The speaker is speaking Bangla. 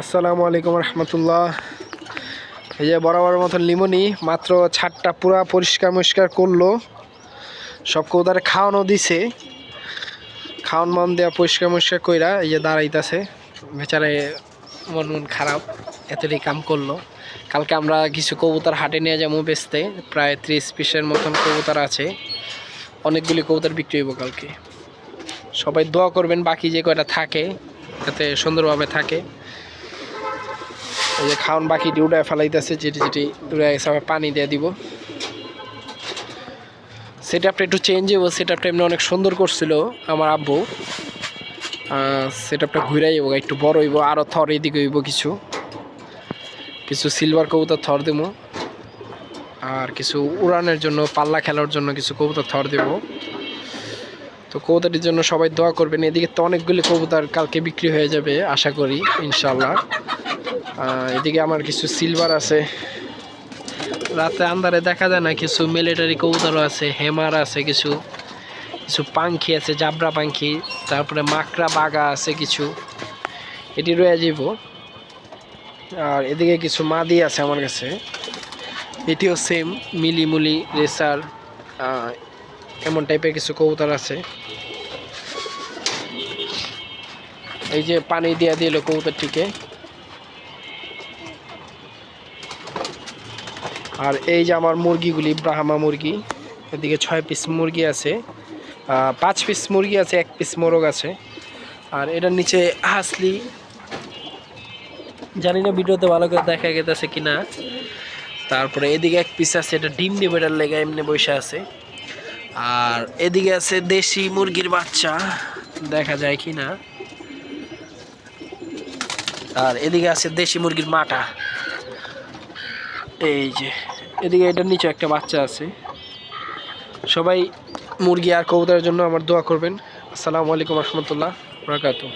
আসসালামু আলাইকুম রহমতুল্লাহ। এই যে বরাবর মতন লিমনি, মাত্র ছাদটা পুরা পরিষ্কার মরিষ্কার করল। সব কৌদারে খাওয়ানো দিছে। খাওয়ান মন দেওয়া পরিষ্কার মরিষ্কার কইরা এই যে দাঁড়াইতেছে। বেচারে মন মন খারাপ, এতটাই কাম করল। কালকে আমরা কিছু কবুতর হাটে নিয়ে যাব বেচতে, প্রায় ত্রিশ পিসের মতন কবুতর আছে। অনেকগুলি কবুতর বিক্রি হইব কালকে। সবাই দোয়া করবেন, বাকি যে কয়টা থাকে, যাতে সুন্দরভাবে থাকে। এই যে খাওয়ান বাকি উড়ায় ফেলাইতেছে, যেটি যেটি উড়ায় গেছে আবার পানি দিয়ে দিব। সেট আপটা একটু চেঞ্জ হইব সেট আপটা এমনি অনেক সুন্দর করছিল আমার আব্বু। সেট আপটা ঘুরাই হইব, একটু বড় হইব আরও থর এদিকে হইব কিছু। কিছু সিলভার কবুতর থর দেব। আর কিছু উড়ানের জন্য, পাল্লা খেলার জন্য কিছু কবুতর থর দেব। তো কবুতরের জন্য সবাই দোয়া করবেন, এদিকে তো অনেকগুলি কবুতর কালকে বিক্রি হয়ে যাবে, আশা করি ইনশাল্লাহ এদিকে আমার কিছু সিলভার আছে। রাতে আন্দারে দেখা যায় না, কিছু মিলিটারি কবুতরও আছে হেমার আছে, কিছু কিছু পাখি আছে, জাবরা পাখি, তারপরে মাকড়া বাগা আছে কিছু। এটি রয়ে যাব আর এদিকে কিছু মাদি আছে আমার কাছে। এটিও সেম মিলিমুলি রেসার এমন টাইপের কিছু কবুতর আছে। এই যে পানি দিয়া দিল কবুতরটিকে। আর এই যে আমার মুরগিগুলি, ব্রাহ্মা মুরগি, এদিকে ছয় পিস মুরগি আছে পাঁচ পিস মুরগি আছে, এক পিস মোরগ আছে। আর এটার নিচে হাসলি। জানি না ভিডিওতে ভালো করে দেখা গেছে কিনা। তারপরে এদিকে এক পিস আছে, এটা ডিম ডিম এটার লেগে এমনি বসে আছে। আর এদিকে আছে দেশি মুরগির বাচ্চা, দেখা যায় কি না আর এদিকে আছে দেশি মুরগির মাটা। এই যে, এদিকে এটার নিচে একটা বাচ্চা আছে। সবাই মুরগি আর কবুতরের জন্য আমার দোয়া করবেন। আসসালামু আলাইকুম রহমতুল্লাহ বরকাতুহ।